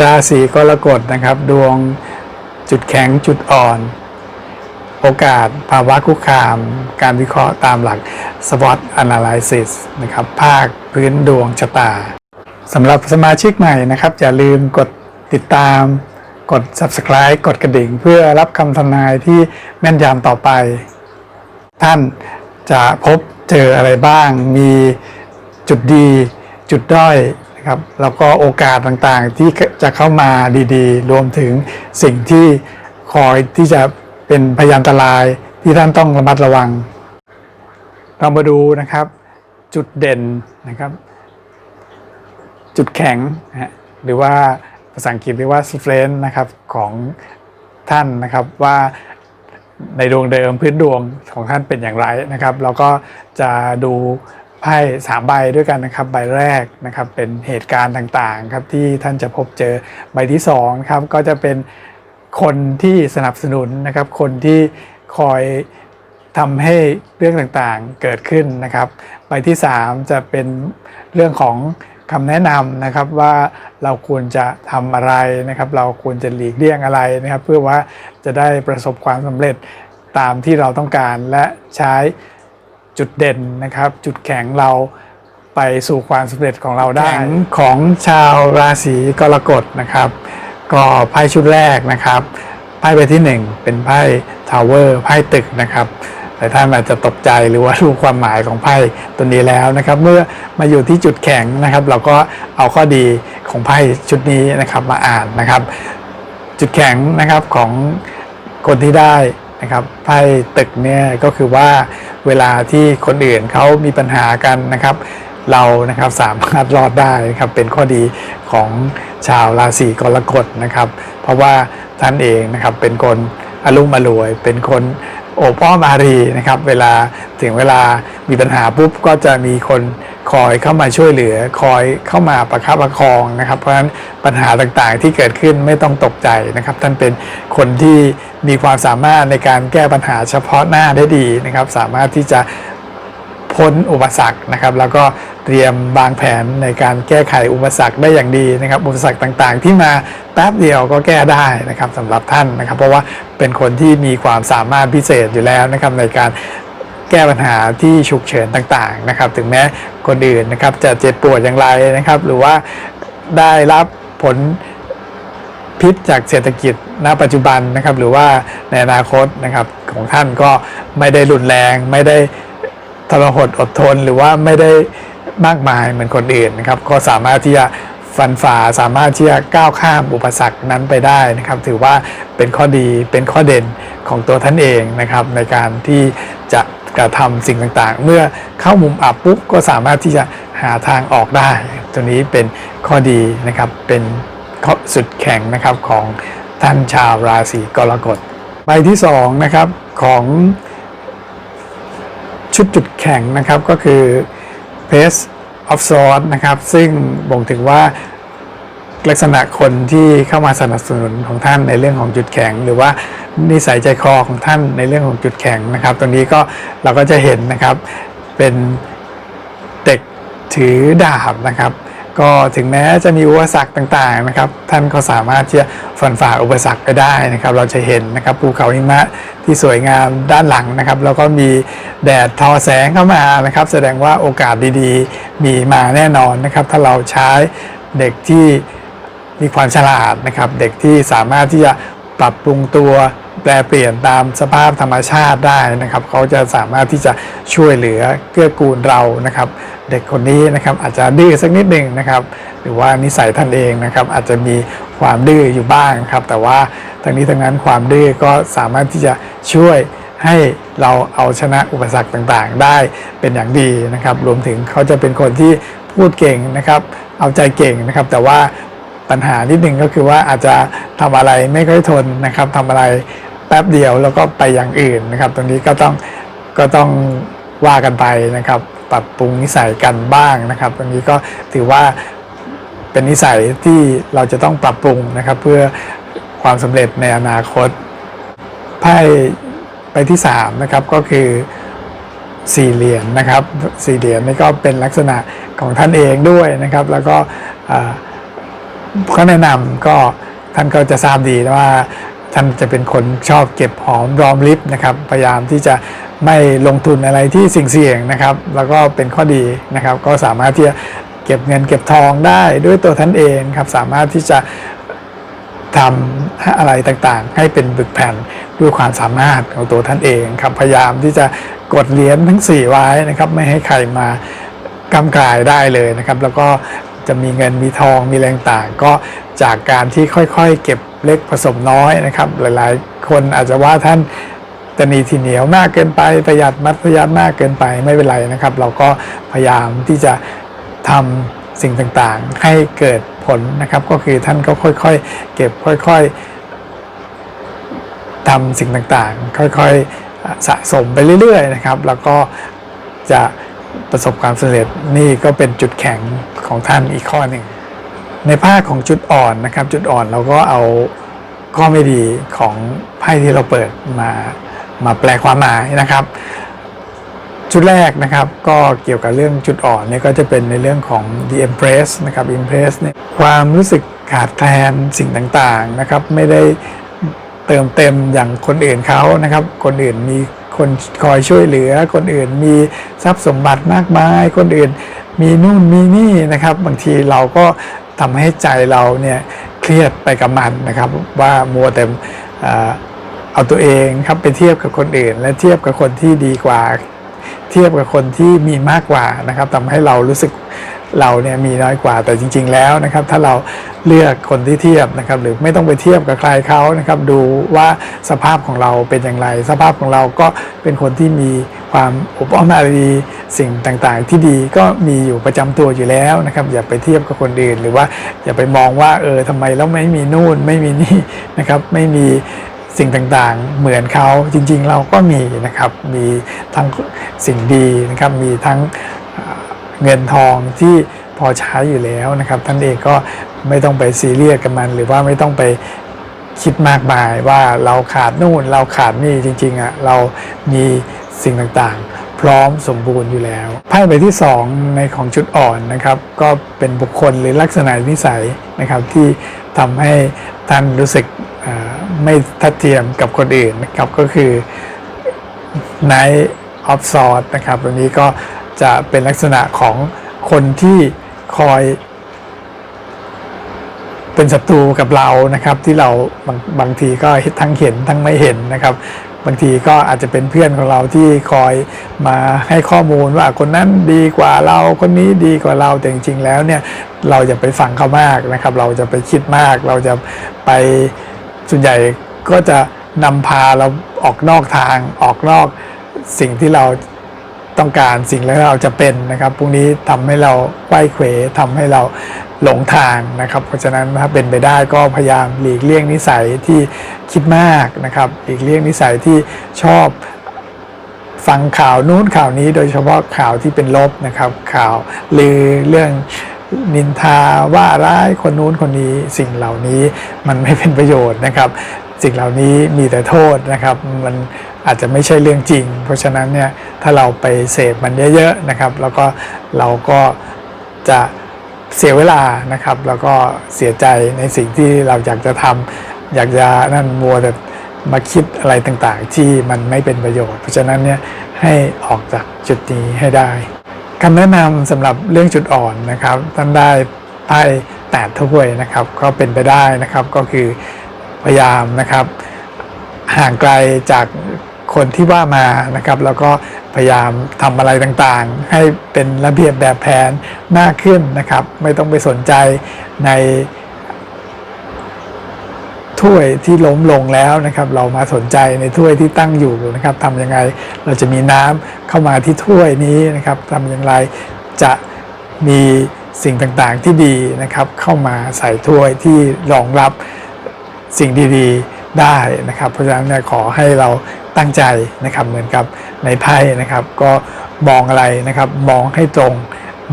ราศีกรกฎนะครับ ดวงจุดแข็งจุดอ่อน โอกาสภาวะคุกคาม การวิเคราะห์ตามหลัก SWOT Analysis นะครับ ภาคพื้นดวงชะตาสำหรับสมาชิกใหม่นะครับ อย่าลืมกดติดตาม กด Subscribe กดกระดิ่ง เพื่อรับคำทำนายที่แม่นยำต่อไป ท่านจะพบเจออะไรบ้าง มีจุดดี จุดด้อย นะครับแล้วก็โอกาสต่างๆที่จะเข้ามาดีๆ รวมถึงสิ่งที่คอยที่จะเป็นพยานตรายที่ท่านต้องระมัดระวัง เรามาดูนะครับ จุดเด่นนะครับ จุดแข็งนะฮะหรือว่าภาษาอังกฤษเรียกว่า strength นะครับของท่านนะครับว่าในดวงเดิมพื้นดวงของท่านเป็นอย่างไรนะครับ เราก็จะดู ไพ่สามใบด้วยกันนะครับใบแรกนะครับเป็นเหตุการณ์ต่างๆครับที่ท่านจะพบเจอใบที่สองครับก็จะเป็นคนที่สนับสนุนนะครับ คนที่คอยทำให้เรื่องต่างๆเกิดขึ้นนะครับ ใบที่ 3 จะเป็นเรื่องของคำแนะนำนะครับว่าเราควรจะทำอะไรนะครับ เราควรจะหลีกเลี่ยงอะไรนะครับ เพื่อว่าจะได้ประสบความสำเร็จตามที่เราต้องการและใช้ จุดเด่นนะครับ จุดแข็งเราไปสู่ความสำเร็จของเราได้แข็งของชาวราศีกรกฎนะครับ ก็ไพ่ชุดแรกนะครับไพ่ใบที่ 1 เป็นไพ่ทาวเวอร์ไพ่ตึกนะครับแต่ท่านอาจจะตกใจหรือว่ารู้ความหมายของไพ่ตัวนี้แล้วนะครับ เมื่อมาอยู่ที่จุดแข็งนะครับ เราก็เอาข้อดีของไพ่ชุดนี้นะครับมาอ่านนะครับ จุดแข็งนะครับของคนที่ได้นะครับไพ่ตึกเนี่ยก็คือว่า เวลาที่คนอื่นเขามีปัญหากันนะครับ เรานะครับสามารถรอดได้นะครับเป็นข้อดีของชาวราศีกรกฎนะครับ เพราะว่าท่านเองนะครับเป็นคนอารมณ์อรวย เป็นคนโอบอ้อมอารีนะครับ เวลาถึงเวลามีปัญหาปุ๊บก็จะมีคน คอยเข้ามาช่วยเหลือ คอยเข้ามาประคับประคองนะครับ เพราะฉะนั้นปัญหาต่างๆที่เกิดขึ้นไม่ต้องตกใจนะครับ ท่านเป็นคนที่มีความสามารถในการแก้ปัญหาเฉพาะหน้าได้ดีนะครับ สามารถที่จะพ้นอุปสรรคนะครับ แล้วก็เตรียมวางแผนในการแก้ไขอุปสรรคได้อย่างดีนะครับ อุปสรรคต่างๆ ที่มาแป๊บเดียวก็แก้ได้นะครับสำหรับท่านนะครับ เพราะว่าเป็นคนที่มีความสามารถพิเศษอยู่แล้วนะครับในการ แก้ปัญหาที่ฉุกเฉินต่างๆนะครับ ถึงแม้คนอื่นนะครับจะเจ็บปวดอย่างไรนะครับ หรือว่าได้รับผลพิษจากเศรษฐกิจณ ปัจจุบันนะครับ หรือว่าในอนาคตนะครับของท่านก็ไม่ได้รุนแรง ไม่ได้ทรหดอดทน หรือว่าไม่ได้มากมายเหมือนคนอื่นนะครับ ก็สามารถที่จะฟันฝ่าสามารถที่จะก้าวข้ามอุปสรรคนั้นไปได้นะครับ ถือว่าเป็นข้อดีเป็นข้อเด่นของตัวท่านเองนะครับ ในการที่จะ กระทำสิ่งต่างๆ เมื่อเข้ามุมอับปุ๊บก็สามารถที่จะหาทางออกได้ ตัวนี้เป็นข้อดีนะครับเป็นข้อสุดแข็งนะครับของท่านชาวราศีกรกฎใบที่สองนะครับของชุดจุดแข็งนะครับก็คือ Page of Swords นะครับซึ่งบ่งถึงว่าลักษณะคนที่เข้ามาสนับสนุนของท่านในเรื่องของจุดแข็ง หรือว่า นิสัยใจคอของท่านในเรื่องของจุดแข็งนะครับ ตรงนี้ก็เราก็จะเห็นนะครับเป็นเด็กถือดาบนะครับ ก็ถึงแม้จะมีอุปสรรคต่างๆนะครับ ท่านก็สามารถที่จะฝันฝ่าอุปสรรคไปได้นะครับ เราจะเห็นนะครับภูเขาหิมะที่สวยงามด้านหลังนะครับ แล้วก็มีแดดทอแสงเข้ามานะครับ แสดงว่าโอกาสดีๆ มีมาแน่นอนนะครับ ถ้าเราใช้เด็กที่มีความฉลาดนะครับ เด็กที่สามารถที่จะปรับปรุงตัว แปลเปลี่ยนตามสภาพธรรมชาติได้นะครับเขาจะสามารถที่จะช่วยเหลือเกื้อกูลเรานะครับ เด็กคนนี้นะครับอาจจะดื้อสักนิดหนึ่งนะครับ หรือว่านิสัยท่านเองนะครับ อาจจะมีความดื้ออยู่บ้างครับ แต่ว่าทั้งนี้ทั้งนั้นความดื้อก็สามารถที่จะช่วยให้เราเอาชนะอุปสรรคต่างๆ ได้เป็นอย่างดีนะครับ รวมถึงเขาจะเป็นคนที่พูดเก่งนะครับ เอาใจเก่งนะครับ แต่ว่าปัญหานิดหนึ่งก็คือว่าอาจจะทำอะไรไม่ค่อยทนนะครับทำอะไร ป๊บเดียวแล้วก็ไปอย่างอื่นนะครับ ตรงนี้ก็ต้องก็ต้องว่ากันไปนะครับ ปรับปรุงนิสัยกันบ้างนะครับ ตรงนี้ก็ถือว่าเป็นนิสัยที่เราจะต้องปรับปรุงนะครับ เพื่อความสำเร็จในอนาคตไพ่ไปที่3นะครับก็คือสี่เหรียญนะครับสี่เหรียญนี่ก็เป็นลักษณะของท่านเองด้วยนะครับ แล้วก็เขาแนะนำก็ท่านก็จะทราบดีว่า ท่านจะเป็นคนชอบเก็บหอมรอมริบนะครับ พยายามที่จะไม่ลงทุนอะไรที่สิ่งเสี่ยงนะครับ แล้วก็เป็นข้อดีนะครับ ก็สามารถที่จะเก็บเงินเก็บทองได้ด้วยตัวท่านเองครับ สามารถที่จะทำอะไรต่างๆ ให้เป็นบึกแผ่นด้วยความสามารถของตัวท่านเองครับ พยายามที่จะกดเหรียญทั้ง 4 ไว้นะครับ ไม่ให้ใครมากำกายได้เลยนะครับ แล้วก็จะมีเงินมีทองมีแรงต่างก็จากการที่ค่อยๆ เก็บ เล็กผสมน้อยนะครับ หลายๆ คนอาจจะว่าท่านตนีทีเหนียวมากเกินไปประหยัดมัธยัติมากเกินไปไม่เป็นไรนะครับ เราก็พยายามที่จะทำสิ่งต่างๆ ให้เกิดผลนะครับ ก็คือท่านก็ค่อยๆ เก็บค่อยๆทำสิ่งต่างๆ ค่อยๆสะสมไปเรื่อยๆนะครับ แล้วก็จะประสบความสำเร็จนี่ก็เป็นจุดแข็งของท่านอีกข้อหนึ่ง ในภาคของจุดอ่อนนะครับ จุดอ่อนเราก็เอาข้อไม่ดีของไพ่ที่เราเปิดมามาแปลความหมายนะครับ ชุดแรกนะครับก็เกี่ยวกับเรื่องจุดอ่อนเนี่ยก็จะเป็นในเรื่องของ the empress นะครับ empress เนี่ยความรู้สึกขาดแคลนสิ่งต่างๆนะครับ ไม่ได้เติมเต็มอย่างคนอื่นเขานะครับ คนอื่นมีคนคอยช่วยเหลือ คนอื่นมีทรัพย์สมบัติมากมาย คนอื่นมีนู่นมีนี่นะครับ บางทีเราก็ ทำให้ใจเราเนี่ยเครียดไปกับมันนะครับ ว่ามัวแต่เอาตัวเองครับไปเทียบกับคนอื่น และเทียบกับคนที่ดีกว่า เทียบกับคนที่มีมากกว่านะครับทำให้เรารู้สึก เราเนี่ยมีน้อยกว่าแต่จริง ๆ แล้วนะครับถ้าเราเลือกคนที่เทียบนะครับหรือไม่ต้องไปเทียบกับใครเขานะครับดูว่าสภาพของเราเป็นอย่างไร สภาพของเราก็เป็นคนที่มีความอบอ้อมอารีสิ่งต่างๆ ที่ดีก็มีอยู่ประจำตัวอยู่แล้วนะครับอย่าไปเทียบกับคนอื่น หรือว่าอย่าไปมองว่าเออทำไมแล้วไม่มีนู่นไม่มีนี่นะครับไม่มีสิ่งต่างๆ เหมือนเขาจริงๆ เราก็มีนะครับมีทั้งสิ่งดีนะครับมีทั้ง เงินทองที่พอใช้อยู่แล้วนะครับ ท่านเองก็ไม่ต้องไปซีเรียสกับมัน หรือว่าไม่ต้องไปคิดมากมายว่าเราขาดนู่นเราขาดนี่จริงๆอะเรามีสิ่งต่างๆ พร้อมสมบูรณ์อยู่แล้วไพ่ใบที่สองในของจุดอ่อนนะครับ ก็เป็นบุคคลหรือลักษณะนิสัยนะครับ ที่ทำให้ท่านรู้สึกไม่ทัดเทียมกับคนอื่นนะครับก็คือ Night of Swords นะครับตัวนี้ก็ จะเป็นลักษณะของคนที่คอยเป็นศัตรูกับเรานะครับ ที่เราบางบางทีก็ทั้งเห็นทั้งไม่เห็นนะครับ บางทีก็อาจจะเป็นเพื่อนของเราที่คอยมาให้ข้อมูลว่าคนนั้นดีกว่าเราคนนี้ดีกว่าเราแต่จริงๆแล้วเนี่ยเราจะไปฟังเขามากนะครับ เราจะไปคิดมาก เราจะไปส่วนใหญ่ก็จะนำพาเราออกนอกทางออกนอกสิ่งที่เรา ต้องการสิ่งแล้วเราจะเป็นนะครับพวกนี้ทำให้เราไขว้เขวทำให้เราหลงทางนะครับ เพราะฉะนั้นถ้าเป็นไปได้ก็พยายามหลีกเลี่ยงนิสัยที่คิดมากนะครับ หลีกเลี่ยงนิสัยที่ชอบฟังข่าวนู้นข่าวนี้โดยเฉพาะข่าวที่เป็นลบนะครับ ข่าวลือเรื่องนินทาว่าร้ายคนนู้นคนนี้สิ่งเหล่านี้มันไม่เป็นประโยชน์นะครับ สิ่งเหล่านี้มีแต่โทษนะครับมัน อาจจะไม่ใช่เรื่องจริง เพราะฉะนั้นเนี่ยถ้าเราไปเสพมันเยอะๆนะครับ แล้วก็เราก็จะเสียเวลานะครับ แล้วก็เสียใจในสิ่งที่เราอยากจะทำอยากจะนั่นมัวแต่มาคิดอะไรต่างๆ ที่มันไม่เป็นประโยชน์ เพราะฉะนั้นเนี่ยให้ออกจากจุดนี้ให้ได้คำแนะนำสำหรับเรื่องจุดอ่อนนะครับท่านได้ไพ่แปดถ้วยนะครับ ก็เป็นไปได้นะครับก็คือพยายามนะครับ ห่างไกลจาก คนที่ว่ามานะครับ แล้วก็พยายามทำอะไรต่างๆ ให้เป็นระเบียบแบบแผนมากขึ้นนะครับ ไม่ต้องไปสนใจในถ้วยที่ล้มลงแล้วนะครับ เรามาสนใจในถ้วยที่ตั้งอยู่นะครับทำยังไงเราจะมีน้ำเข้ามาที่ถ้วยนี้นะครับทำอย่างไรจะมีสิ่งต่างๆที่ดีนะครับ เข้ามาใส่ถ้วยที่รองรับสิ่งดีๆได้นะครับ เพราะฉะนั้นขอให้เรา ตั้งใจนะครับเหมือนกับในไพ่นะครับก็มองอะไรนะครับมองให้ตรง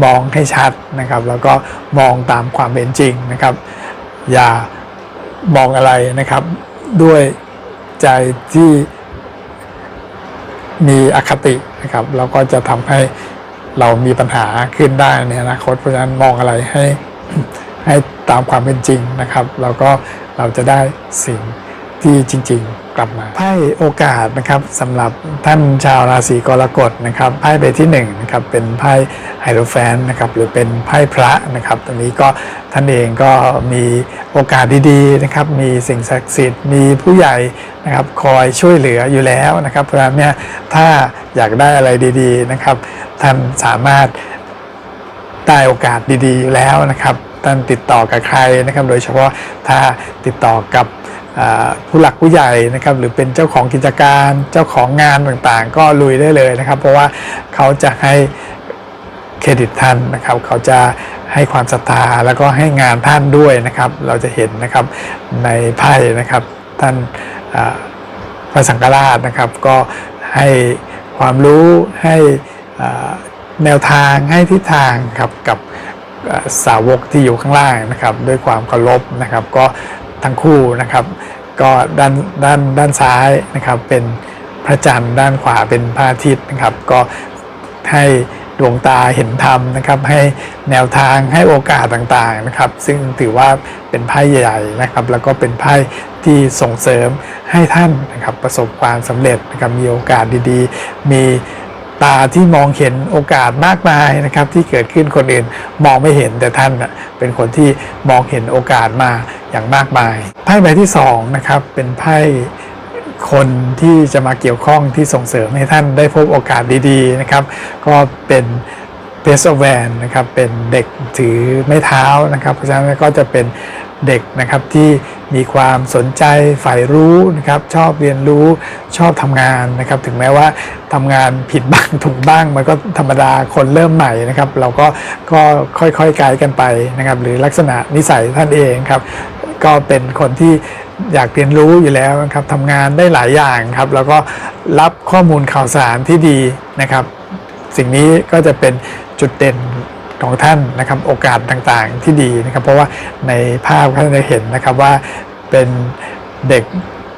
มองให้ชัดนะครับแล้วก็มองตามความเป็นจริงนะครับ อย่ามองอะไรนะครับ ด้วยใจที่มีอคตินะครับแล้วก็จะทำให้เรามีปัญหาขึ้นได้ในอนาคตเพราะฉะนั้นมองอะไรให้ให้ตามความเป็นจริงนะครับ แล้วก็เราจะได้สิ่งที่จริง ๆ กลับมาไพ่โอกาสนะครับสำหรับท่านชาวราศีกรกฎนะครับไพ่ใบที่1นะครับเป็นไพ่ไฮโรแฟนนะครับหรือเป็นไพ่พระนะครับตรงนี้ก็ท่านเองก็มีโอกาสดีๆนะครับมีสิ่งศักดิ์สิทธิ์มีผู้ใหญ่นะครับคอยช่วยเหลืออยู่แล้วนะครับเพราะฉะนั้นเนี่ยถ้าอยากได้อะไรดีๆนะครับท่านสามารถได้โอกาสดีๆอยู่แล้วนะครับท่านติดต่อกับใครนะครับ โดยเฉพาะถ้าติดต่อกับ ผู้หลักผู้ใหญ่นะครับหรือเป็นเจ้าของกิจการเจ้าของงานต่างๆ ก็ลุยได้เลยนะครับ เพราะว่าเขาจะให้เครดิตท่านนะครับ เขาจะให้ความศรัทธาแล้วก็ให้งานท่านด้วยนะครับ เราจะเห็นนะครับในไพ่นะครับ ท่านพระสังฆราชนะครับ ก็ให้ความรู้ให้แนวทางให้ทิศทางครับกับสาวกที่อยู่ข้างล่างนะครับ ด้วยความเคารพนะครับ ก็ ทั้งคู่นะครับ ก็ด้านด้านด้านซ้ายนะครับ เป็นพระจันทร์ด้านขวาเป็นพระอาทิตย์นะครับ ก็ให้ดวงตาเห็นธรรมนะครับ ให้แนวทางให้โอกาสต่างๆนะครับ ซึ่งถือว่าเป็นไพ่ใหญ่นะครับ แล้วก็เป็นไพ่ที่ส่งเสริมให้ท่านนะครับประสบความสำเร็จนะครับมีโอกาสดีๆ มีตาที่มองเห็นโอกาสมากมายนะครับ ที่เกิดขึ้นคนอื่นมองไม่เห็นแต่ท่านเป็นคนที่มองเห็นโอกาสมา อย่างมากมาย ไพ่ใบที่สองนะครับเป็นไพ่คนที่จะมาเกี่ยวข้องที่ส่งเสริมให้ท่านได้พบโอกาสดีๆนะครับ ก็เป็นเพสแวนนะครับเป็นเด็กถือไม้เท้านะครับ เพราะฉะนั้นก็จะเป็นเด็กนะครับที่มีความสนใจใฝ่รู้นะครับชอบเรียนรู้ชอบทำงานนะครับ ถึงแม้ว่าทำงานผิดบ้างถูกบ้างมันก็ธรรมดาคนเริ่มใหม่นะครับ เราก็ก็ค่อยๆไกด์กันไปนะครับ หรือลักษณะนิสัยท่านเองครับ ก็เป็นคนที่อยากเรียนรู้อยู่แล้วนะครับทำงานได้หลายอย่างครับ แล้วก็รับข้อมูลข่าวสารที่ดีนะครับ สิ่งนี้ก็จะเป็นจุดเด่นของท่านนะครับโอกาสต่างๆที่ดีนะครับ เพราะว่าในภาพท่านจะเห็นนะครับว่าเป็นเด็ก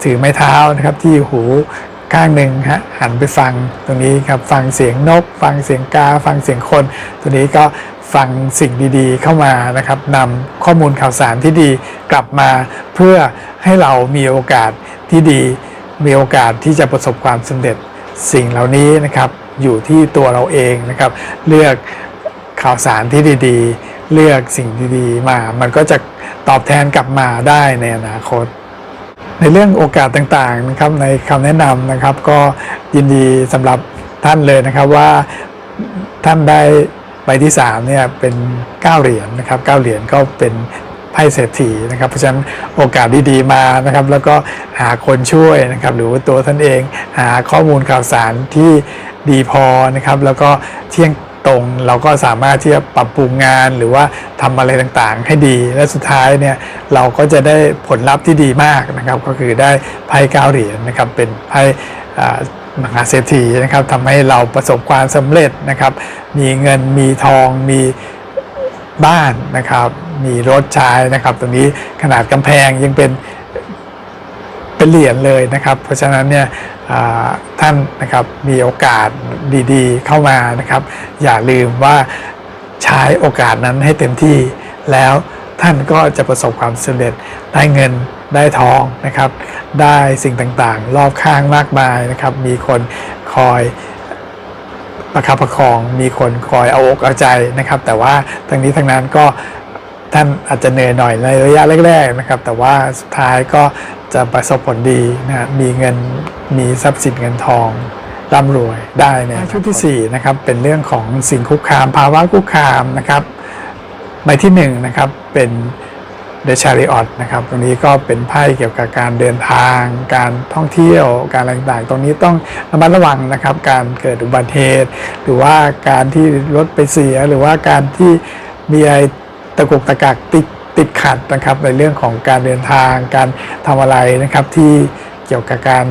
ถือไม้เท้านะครับที่หูข้างหนึ่งฮะหันไปฟังตรงนี้ครับฟังเสียงนก ฟังเสียงกา ฟังเสียงคน ตัวนี้ก็ ฟังสิ่งดีๆ เข้ามานะครับนำข้อมูลข่าวสารที่ดีกลับมา เพื่อให้เรามีโอกาสที่ดี มีโอกาสที่จะประสบความสำเร็จสิ่งเหล่านี้นะครับอยู่ที่ตัวเราเองนะครับ เลือกข่าวสารที่ดีๆ เลือกสิ่งดีๆมา มันก็จะตอบแทนกลับมาได้ในอนาคต ในเรื่องโอกาสต่างๆนะครับในคำแนะนำนะครับ ก็ยินดีสำหรับท่านเลยนะครับว่าท่านได้ ใบที่3เนี่ยเป็น9เหรียญนะครับ9เหรียญก็เป็นไพ่เศรษฐีนะครับ เพราะฉะนั้นโอกาสดีๆมานะครับ แล้วก็หาคนช่วยนะครับ หรือว่าตัวท่านเองหาข้อมูลข่าวสารที่ดีพอนะครับ แล้วก็เที่ยงตรงเราก็สามารถที่จะปรับปรุงงานหรือว่าทำอะไรต่างๆ ให้ดีและสุดท้ายเนี่ยเราก็จะได้ผลลัพธ์ที่ดีมากนะครับ ก็คือได้ไพ่เก้าเหรียญนะครับเป็นไพ่ มหาเศรษฐีนะครับทำให้เราประสบความสำเร็จนะครับ มีเงินมีทองมีบ้านนะครับ มีรถใช้นะครับ ตรงนี้ขนาดกำแพงยังเป็นเป็นเหรียญเลยนะครับ เพราะฉะนั้นเนี่ยท่านนะครับมีโอกาสดีๆ เข้ามานะครับ อย่าลืมว่าใช้โอกาสนั้นให้เต็มที่แล้ว ท่านก็จะประสบความสำเร็จได้เงินได้ทองนะครับ ได้สิ่งต่างๆ รอบข้างมากมายนะครับ มีคนคอยประคับประคอง มีคนคอยเอาอกเอาใจนะครับ แต่ว่าทั้งนี้ทั้งนั้นก็ท่านอาจจะเหนื่อยหน่อยในระยะแรกๆนะครับ แต่ว่าสุดท้ายก็จะประสบผลดีนะมีเงินมีทรัพย์สินเงินทองร่ำรวยได้เนี่ยชุดที่4นะครับเป็นเรื่องของสิ่งคุกคามภาวะคุกคามนะครับ ใบที่1นะครับเป็นเดชาริออตนะครับตรงนี้ก็เป็นไพ่เกี่ยวกับการเดินทาง การท่องเที่ยวการอะไรต่างๆ ตรงนี้ต้องระมัดระวังนะครับ การเกิดอุบัติเหตุ หรือว่าการที่รถไปเสีย หรือว่าการที่มีอะไรตะกุกตะกักติดติดขัดนะครับในเรื่องของการเดินทาง การทำอะไรนะครับที่เกี่ยวกับการ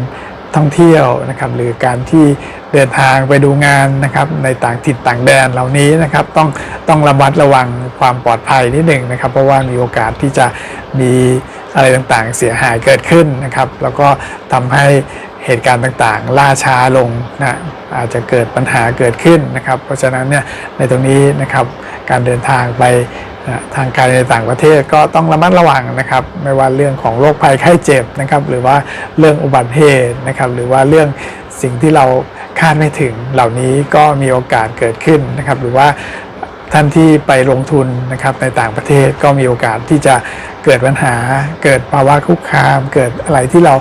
ท่องเที่ยวนะครับหรือการที่ เดินทางไปดูงานนะครับในต่างถิ่นต่างแดนเหล่านี้นะครับต้องต้องระมัดระวังความปลอดภัยนิดหนึ่งนะครับ เพราะว่ามีโอกาสที่จะมีอะไรต่างๆ เสียหายเกิดขึ้นนะครับ แล้วก็ทำให้เหตุการณ์ต่างๆ ล่าช้าลงนะอาจจะเกิดปัญหาเกิดขึ้นนะครับ เพราะฉะนั้นเนี่ยในตรงนี้นะครับการเดินทางไปนะทางการในต่างประเทศก็ต้องระมัดระวังนะครับ ไม่ว่าเรื่องของโรคภัยไข้เจ็บนะครับ หรือว่าเรื่องอุบัติเหตุนะครับ หรือว่าเรื่องสิ่งที่เรา คาดไม่ถึงเหล่านี้ก็มีโอกาสเกิดขึ้นนะครับ หรือว่าท่านที่ไปลงทุนนะครับในต่างประเทศก็มีโอกาสที่จะเกิดปัญหา เกิดภาวะคุกคาม เกิดอะไรที่เรา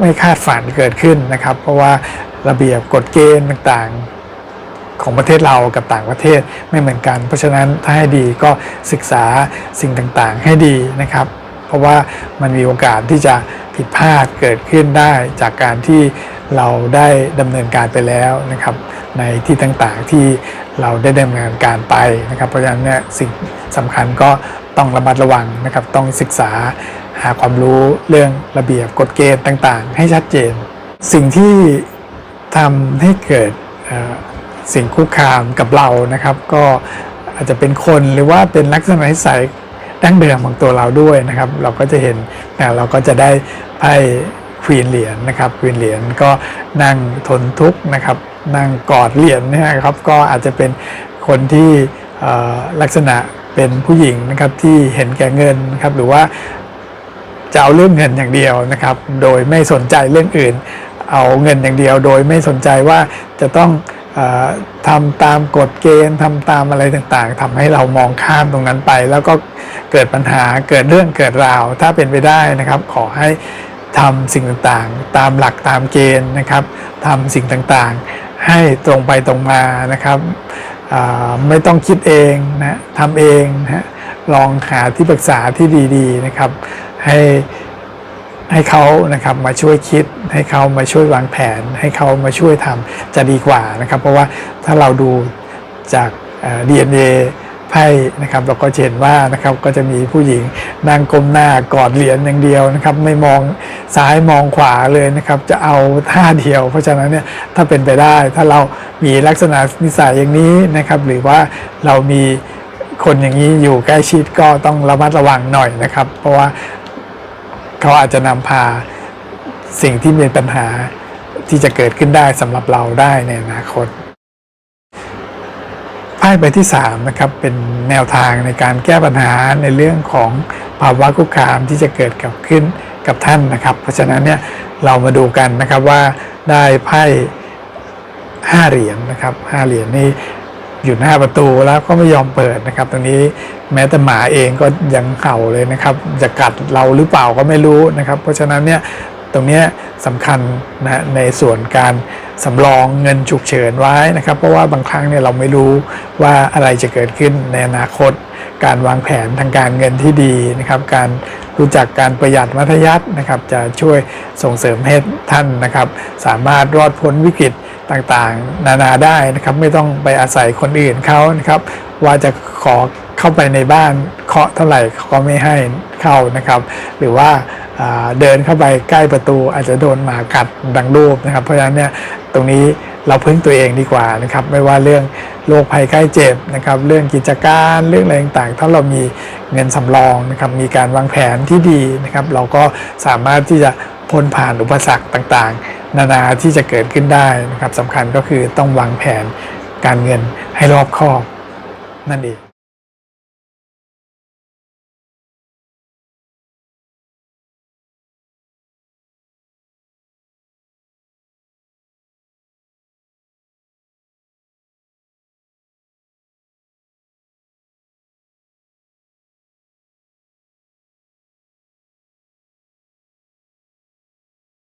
ไม่คาดฝันเกิดขึ้นนะครับ เพราะว่าระเบียบกฎเกณฑ์ต่างๆ ของประเทศเรากับต่างประเทศไม่เหมือนกัน เพราะฉะนั้นถ้าให้ดีก็ศึกษาสิ่งต่างๆ ให้ดีนะครับ เพราะว่ามันมีโอกาสที่จะผิดพลาดเกิดขึ้นได้จากการที่ เราได้ดำเนินการไปแล้วนะครับในที่ต่างๆที่เราได้ดำเนินการไปนะครับ เพราะฉะนั้นเนี่ยสิ่งสำคัญก็ต้องระมัดระวังนะครับต้องศึกษาหาความรู้เรื่องระเบียบกฎเกณฑ์ต่างๆ ให้ชัดเจน สิ่งที่ทำให้เกิดสิ่งคุกคามกับเรานะครับ ก็อาจจะเป็นคนหรือว่าเป็นลักษณะนิสัยดั้งเดิมของตัวเราด้วยนะครับ เราก็จะเห็นนะเราก็จะได้ไพ่ ควีนเหรียญนะครับควีนเหรียญก็นั่งทนทุกข์นะครับนั่งกอดเหรียญเนนะครับก็อาจจะเป็นคนที่ลักษณะเป็นผู้หญิงนะครับที่เห็นแก่เงินนะครับหรือว่าจะเอาเรื่องเงินอย่างเดียวนะครับ โดยไม่สนใจเรื่องอื่น เอาเงินอย่างเดียว โดยไม่สนใจว่าจะต้องอทำตามกฎเกณฑ์ทำตามอะไรต่างๆทำให้เรามองข้ามตรงนั้นไป แล้วก็เกิดปัญหาเกิดเรื่องเกิดราว ถ้าเป็นไปได้นะครับ ขอให้ ทำสิ่งต่างๆ ตามหลักตามเกณฑ์นะครับทำสิ่งต่างๆ ให้ตรงไปตรงมานะครับไม่ต้องคิดเองนะทำเองนะลองหาที่ปรึกษาที่ดีๆนะครับ ให้ให้เขานะครับมาช่วยคิด ให้เขามาช่วยวางแผน ให้เขามาช่วยทำจะดีกว่านะครับ เพราะว่าถ้าเราดูจากเอ่อ DNA ไพ่นะครับเราก็จะเห็นว่านะครับก็จะมีผู้หญิงนั่งก้มหน้ากอดเหรียญอย่างเดียวนะครับไม่มองซ้ายมองขวาเลยนะครับจะเอาท่าเดียว เพราะฉะนั้นเนี่ยถ้าเป็นไปได้ถ้าเรามีลักษณะนิสัยอย่างนี้นะครับหรือว่าเรามีคนอย่างนี้อยู่ใกล้ชิดก็ต้องระมัดระวังหน่อยนะครับ เพราะว่าเขาอาจจะนำพาสิ่งที่เป็นปัญหาที่จะเกิดขึ้นได้สำหรับเราได้ในอนาคต ใบที่3นะครับเป็นแนวทางในการแก้ปัญหาในเรื่องของภาวะคุกคามที่จะเกิดกับขึ้นกับท่านนะครับ เพราะฉะนั้นเนี่ยเรามาดูกันนะครับว่าได้ไพ่ห้าเหรียญนะครับห้าเหรียญนี่อยู่หน้าประตูแล้วก็ไม่ยอมเปิดนะครับ ตรงนี้แม้แต่หมาเองก็ยังเห่าเลยนะครับ จะกัดเราหรือเปล่าก็ไม่รู้นะครับ เพราะฉะนั้นเนี่ยตรงนี้สำคัญนะในส่วนการสำรองเงินฉุกเฉินไว้นะครับ เพราะว่าบางครั้งเนี่ยเราไม่รู้ว่าอะไรจะเกิดขึ้นในอนาคต การวางแผนทางการเงินที่ดีนะครับ การรู้จักการประหยัดมัธยัตินะครับ จะช่วยส่งเสริมให้ท่านนะครับ สามารถรอดพ้นวิกฤตต่างๆ นานาได้นะครับ ไม่ต้องไปอาศัยคนอื่นเขานะครับ ว่าจะขอเข้าไปในบ้านเคาะเท่าไหร่เขาก็ไม่ให้เข้านะครับ หรือว่าอ่า เดินเข้าไปใกล้ประตูอาจจะโดนหมากัดดังรูปนะครับ เพราะฉะนั้นเนี่ยตรงนี้เราพึ่งตัวเองดีกว่านะครับไม่ว่าเรื่องโรคภัยไข้เจ็บนะครับเรื่องกิจการเรื่องอะไรต่างๆ ถ้าเรามีเงินสำรองนะครับมีการวางแผนที่ดีนะครับเราก็สามารถที่จะพ้นผ่านอุปสรรคต่างๆ นานาที่จะเกิดขึ้นได้นะครับสำคัญก็คือต้องวางแผนการเงินให้รอบคอบนั่นเอง